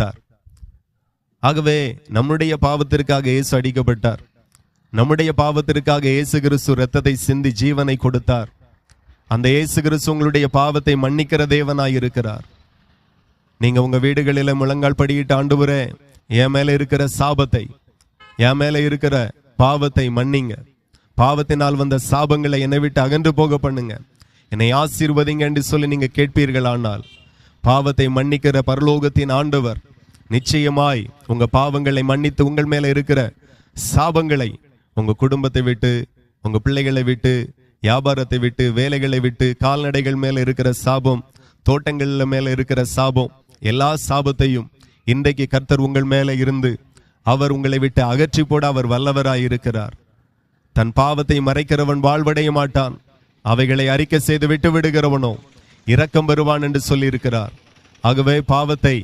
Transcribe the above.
கொடுத்தார் ஆகவே நம்முடைய பாவத்திற்காக இயேசு அடிக்கப்பட்டார். நம்முடைய பாவத்திற்காக இயேசு கிறிஸ்து ரத்தத்தை சிந்தி ஜீவனை கொடுத்தார். அந்த இயேசு கிறிஸ்து உங்களுடைய பாவத்தை மன்னிக்கிற தேவனாய் இருக்கிறார். நீங்க உங்க வீடுகளில முழங்கால் படியிட்டு ஆண்டவரே என் மேல இருக்கிற சாபத்தை என் மேல இருக்கிற பாவத்தை மன்னிங்க. பாவத்தினால் வந்த சாபங்களை என்னை விட்டு அகன்று போக பண்ணுங்க. என்னை ஆசீர்வதிங்க என்று சொல்லி நீங்க கேட்பீர்கள் ஆனால் பாவத்தை மன்னிக்கிற பரலோகத்தின் ஆண்டவர் நிச்சயமாய் உங்க பாவங்களை மன்னித்து உங்கள் மேல இருக்கிற சாபங்களை உங்க குடும்பத்தை விட்டு உங்க பிள்ளைகளை விட்டு வியாபாரத்தை விட்டு வேலைகளை விட்டு கால்நடைகள் மேல இருக்கிற சாபம் தோட்டங்கள்ல மேல இருக்கிற சாபம் எல்லா சாபத்தையும் இன்றைக்கு கர்த்தர் உங்கள் மேல இருந்து அவர் உங்களை விட்டு அகற்றி போட அவர் வல்லவராய் இருக்கிறார். தன் பாவத்தை மறைக்கிறவன் வாழ்வடைய மாட்டான். அவைகளை அறிக்கை செய்து விட்டு விடுகிறவனோ இரக்கம் வருவான் என்று சொல்லியிருக்கிறார். ஆகவே பாவத்தை